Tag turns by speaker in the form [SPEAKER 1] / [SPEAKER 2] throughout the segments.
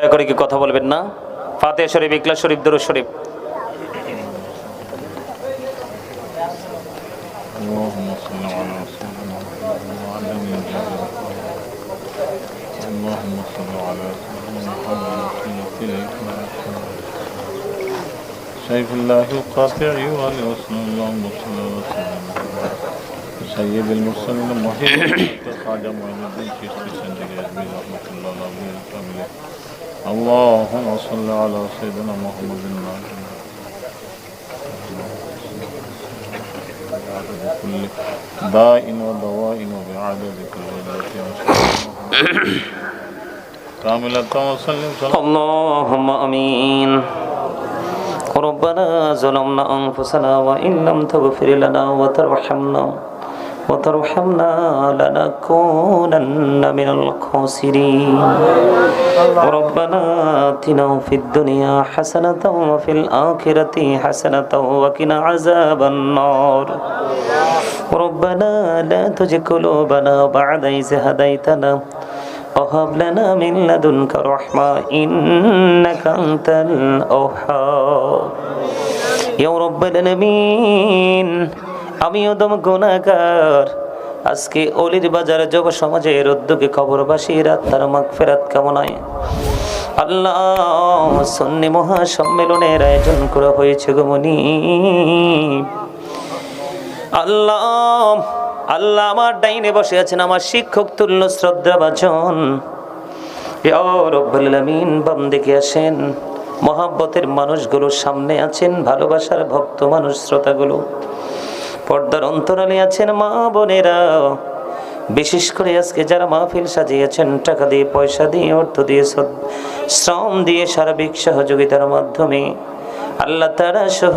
[SPEAKER 1] দয়া করে কি কথা বলবেন না ফাতে শরীফ ইকলা শরীফ দরুদ শরীফ
[SPEAKER 2] اللهم صل على سيدنا محمد وعلى آله اللهم صل على سيدنا محمد وسيلة سيف الله القاطع والوصل اللهم صل وسلم سيد المرسلين محمد خادم معين الدين شيخ سندري أجمل رحمة الله عليه وسلم اللهم صل على سيدنا محمد. كل داء ودواء وبعدد كل كاملة وسلم.
[SPEAKER 1] اللهم آمين. ربنا ظلمنا أنفسنا وإن لم تغفر لنا وترحمنا. وترحمنا لنكونن من الخاسرين. ربنا آتنا في الدنيا حسنة وفي الآخرة حسنة وقنا عذاب النار. ربنا لا تزغ قلوبنا بعد إذ هديتنا وهب لنا من لدنك رحمة إنك أنت الأوهاب. يا رب العالمين. আমি ওদম গুণাকার আজকে অলির বাজার যুব সমাজের উদ্যোগে কবরবাসীর তার মাগ ফেরাত কামনায়। আল্লাহ সন্নি মহা সম্মেলনের আয়োজন করা হয়েছে গমনি আল্লাহ আল্লাহ আমার ডাইনে বসে আছেন, আমার শিক্ষক তুল্য শ্রদ্ধা বাচন রব্বুল বাম দিকে আসেন মহাব্বতের মানুষগুলো সামনে আছেন, ভালোবাসার ভক্ত মানুষ, শ্রোতাগুলো। পর্দার অন্তরালে আছেন মা বোনেরা। বিশেষ করে আজকে যারা মাহফিল সাজিয়েছেন, টাকা দিয়ে, পয়সা দিয়ে, অর্থ দিয়ে শ্রম দিয়ে সার্বিক সহযোগিতার মাধ্যমে আল্লাহ তারা সহ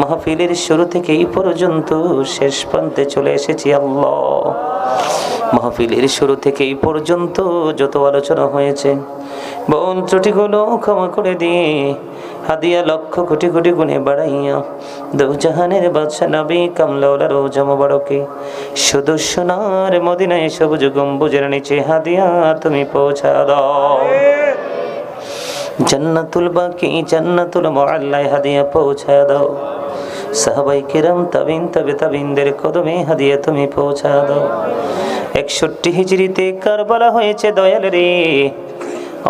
[SPEAKER 1] মাহফিলের শুরু থেকে এই পর্যন্ত শেষ প্রান্তে চলে এসেছি আল্লাহ। মাহফিলের শুরু থেকে এই পর্যন্ত যত আলোচনা হয়েছে, বোন ত্রুটিগুলো ক্ষমা করে দিয়ে হাদিয়া লক্ষ কোটি কোটি গুণে বাড়াইয়া দৌজাহানের বাদশা নবী কামলাউলা রোজা মোবারকে শুধু সোনার মদিনায় সবুজ গম্বুজের নিচে হাদিয়া তুমি পৌঁছা দাও। জান্নাতুল বাকি, জান্নাতুল মুআল্লায় হাদিয়া পৌঁছা দাও। সাহাবাই কিরাম তাবিন, তবে তাবিনদের কদমে হাদিয়া তুমি পৌঁছা দাও। একষট্টি হিজড়িতে কারবালা হয়েছে দয়াল রে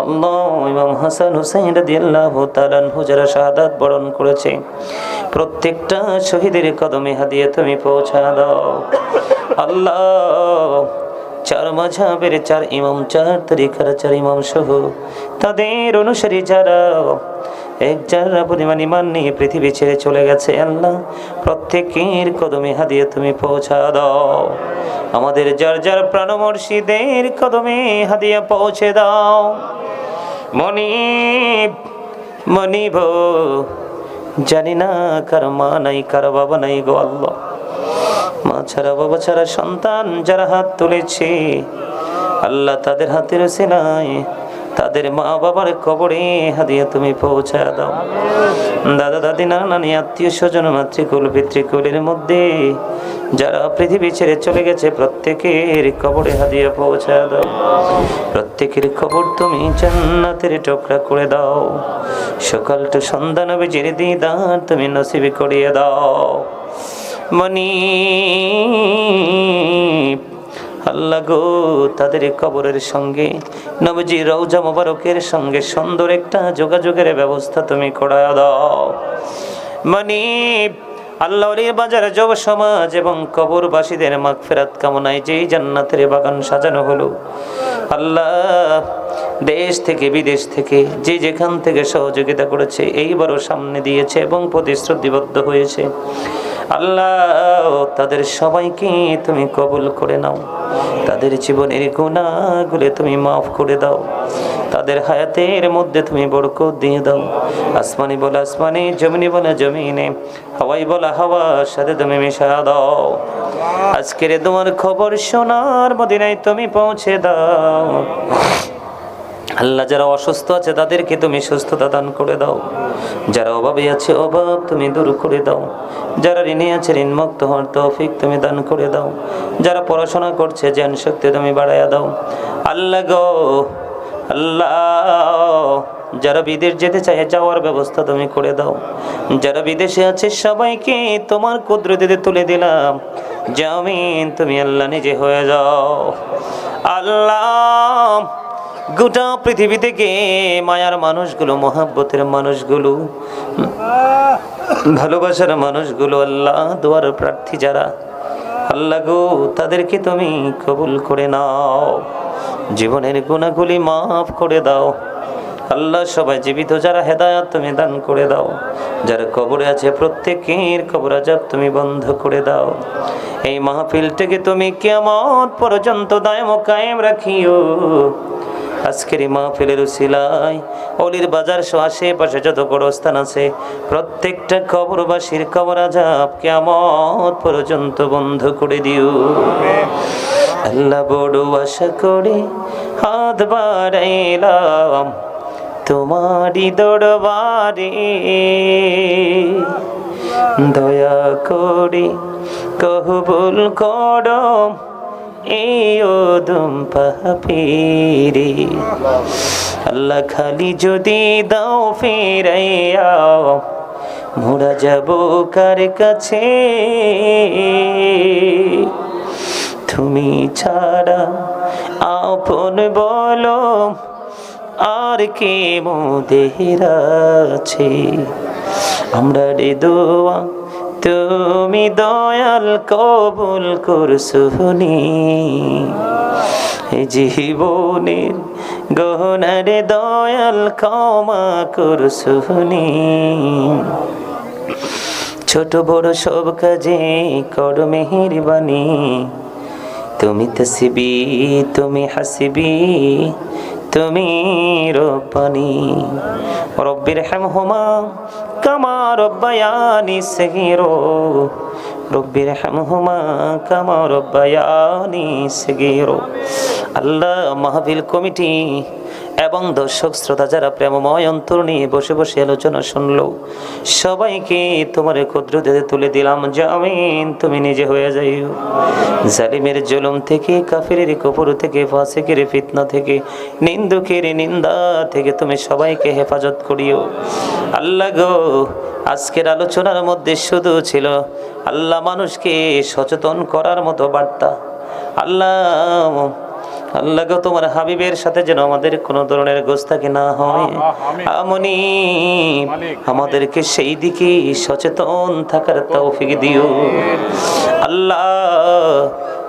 [SPEAKER 1] আল্লাহ, ইমাম হাসান হুসাইন রাদিয়াল্লাহু তাআলা হুজরা শাহাদাত বরণ করেছে, প্রত্যেকটা শহীদের কদমে হাদিয়া তুমি পৌঁছা দাও। আল্লাহ, চার মাঝাবের চার ইমাম, চার তরিকার চার ইমাম সহ তাদের অনুসারী যারা এক যারা পরিমাণ ইমান নিয়ে পৃথিবী ছেড়ে চলে গেছে, আল্লাহ, প্রত্যেকের কদমে হাদিয়ে তুমি পৌঁছা দাও। আমাদের যার যার প্রাণমর্ষীদের কদমে হাদিয়া পৌঁছে দাও। মনিব ভো জানি না কার মা নাই, কার বাবা নাই গো আল্লাহ। মা ছাড়া, বাবা ছাড়া সন্তান যারা হাত তুলেছে, আল্লাহ তাদের হাতের সেনায় তাদের মা বাবার কবরে হাদিয়া তুমি পৌঁছা দাও। দাদা, দাদি, নানা, নানি, আত্মীয় স্বজন, মাতৃকুল, পিতৃকুলের মধ্যে যারা পৃথিবী ছেড়ে চলে গেছে, প্রত্যেকের কবরে হাদিয়া পৌঁছা দাও। প্রত্যেকের খবর তুমি জান্নাতের টুকরা করে দাও। সকাল টু সন্ধ্যা নবী জেরে দিদার তুমি নসিবি করিয়ে দাও। মনি আল্লাহ গো, তাদের কবরের সঙ্গে, নবজি রৌজা মোবারকের সঙ্গে সুন্দর একটা যোগাযোগের ব্যবস্থা তুমি করা দাও। মানে সমাজ এবং কবরবাসীদের মাগফিরাত কামনায় যেই জান্নাতের বাগান সাজানো হলো, আল্লাহ দেশ থেকে বিদেশ থেকে যে যেখান থেকে সহযোগিতা করেছে, এইবারও সামনে দিয়েছে এবং প্রতিশ্রুতিবদ্ধ হয়েছে। আল্লাহ, তাদের সবাইকে তুমি কবুল করে নাও। তাদের জীবনের গুণাগুলো তুমি মাফ করে দাও। তাদের হায়াতের মধ্যে তুমি বরকত দিয়ে দাও। আসমানি বলে আসমানি, জমিনি বলে জমিনে হাওয়াই বলা হাওয়ার সাথে তুমি মিশা দাও। আজকের তোমার খবর শোনার মদিনায় তুমি পৌঁছে দাও। আল্লাহ যারা অসুস্থ আছে, তাদেরকে তুমি সুস্থতা দান করে দাও। যারা অভাবে আছে, অভাব তুমি দূর করে দাও। যারা ঋণে আছে ঋণমুক্ত হওয়ার তৌফিক তুমি দান করে দাও। যারা পড়াশোনা করছে, জ্ঞান শক্তি তুমি বাড়াইয়া দাও। আল্লাহ গো, আল্লাহ, যারা বিদেশ যেতে চায়, যাওয়ার ব্যবস্থা তুমি করে দাও। যারা বিদেশে আছে, সবাইকে তোমার কুদরতিতে তুলে দিলাম। জামিন তুমি আল্লাহ নিজে হয়ে যাও। আল্লাহ গোটা পৃথিবী থেকে মায়ার মানুষগুলো, মহাব্বতের মানুষগুলো, ভালোবাসার মানুষগুলো, আল্লাহ দোয়ার প্রার্থী যারা, আল্লাহ গো, তাদেরকে তুমি কবুল করে নাও, জীবনের গুণাগুলি মাফ করে দাও। আল্লাহ সবাই জীবিত, যারা হেদায়াত তুমি দান করে দাও, যারা কবরে আছে প্রত্যেকের কবর আজাব তুমি বন্ধ করে দাও। এই মাহফিলটাকে তুমি কেমন পর্যন্ত দায়ম কায়েম রাখিও। আজকের এই মাহফিলের উসিলায়, অলির বাজার সহ আশেপাশে যত কবরস্থান আছে, প্রত্যেকটা কবরবাসীর কবর আজাব কেমন পর্যন্ত বন্ধ করে দিও। আল্লাহ বড় আশা করে হাত বাড়াইলাম তোমারই দরবারে। দয়া করে কহবুল করম এই ওদম পাপিরে। আল্লাহ খালি যদি দাও ফেরাইয়া, মোরা যাব কার কাছে? তুমি ছাড়া আপন বলো, আর কে মোদের আছে? আমরা রে দোয়া তুমি দয়াল কবুল করছুনি জীবনের গহনারে দয়াল ক্ষমা করছুনি ছোট বড় সব কাজে কর মেহেরবানি। তুমি তসবি, তুমি হাসবি তুমি রব্বানি। রব্বির হেমহুমা কামা রব্বায়ানি সেগিরো। রব্বির হেমহুমা কামা রব্বায়ানি সেগিরো। আল্লাহ মাহবিল কমিটি এবং দর্শক, শ্রোতা যারা প্রেমময় অন্তর নিয়ে বসে বসে আলোচনা শুনলো, সবাইকে তোমার ক্ষুদ্রতে তুলে দিলাম জামিন। তুমি নিজে হয়ে যাইও। জালিমের জুলুম থেকে, কাফিরের কপুর থেকে, ফাসিকের ফিতনা থেকে, নিন্দুকের নিন্দা থেকে তুমি সবাইকে হেফাজত করিও। আল্লাহ গো, আজকের আলোচনার মধ্যে শুধু ছিল আল্লাহ মানুষকে সচেতন করার মতো বার্তা। আল্লাহ আল্লাহ গো তোমার হাবিবের সাথে যেন আমাদের কোনো ধরনের গোস্তাকি না হয়। আমনি। আমাদেরকে সেই দিকে সচেতন থাকার তৌফিক দিও। আল্লাহ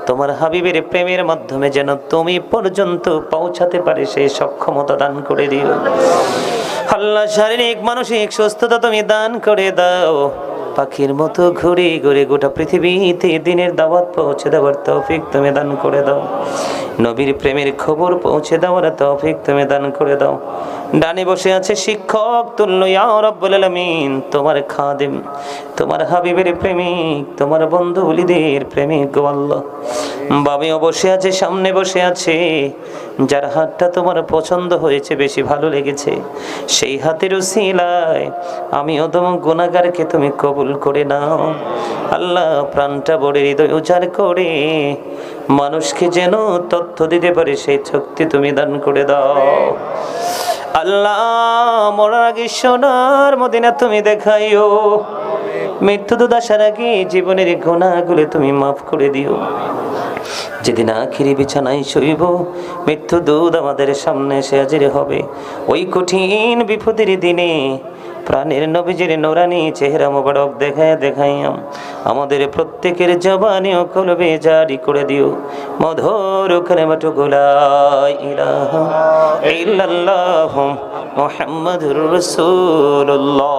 [SPEAKER 1] তোমার হাবিবের প্রেমের মাধ্যমে যেন তুমি পর্যন্ত পৌঁছাতে পারে সেই সক্ষমতা দান করে দিও। আল্লাহ শারীরিক মানসিক সুস্থতা তুমি দান করে দাও। পাখির মতো ঘুরে ঘুরে গোটা পৃথিবীতে দিনের দাওয়াত পৌঁছে দেওয়ার তৌফিক তুমি দান করে দাও। নবীর প্রেমের খবর পৌঁছে দেওয়ার তৌফিক তুমি দান করে দাও। ডানে বসে আছে শিক্ষক তুল্য তোমার খাদিম, তোমার হাবিবের প্রেমিক, তোমার বন্ধু বলিদের প্রেমিক গো আল্লাহ। বসে আছে, সামনে বসে আছে যার হাতটা তোমার পছন্দ হয়েছে, বেশি ভালো লেগেছে, সেই হাতের উসিলায় আমি অদম গুণাগারকে তুমি কবুল করে নাও। আল্লাহ প্রাণটা বড়ে হৃদয় উজাড় করে মানুষকে যেন তথ্য দিতে পারে, সেই শক্তি তুমি দান করে দাও। আল্লাহ মদিনা তুমি মৃত্যু দুধ আসার আগে জীবনের গুণাগুলো তুমি মাফ করে দিও। যেদিন আখিরি বিছানায় শৈব মৃত্যু দুধ আমাদের সামনে এসে হাজির হবে। ওই কঠিন বিপদের দিনে প্রাণের নবীজির নোরানি চেহারা মোবারক দেখায় দেখাইয়াম আমাদের প্রত্যেকের জবানি ও কলবে জারি করে দিও। মধুর কালেমাটু গোলাই ইলাহা ইল্লাল্লাহ মুহাম্মাদুর রাসূলুল্লাহ।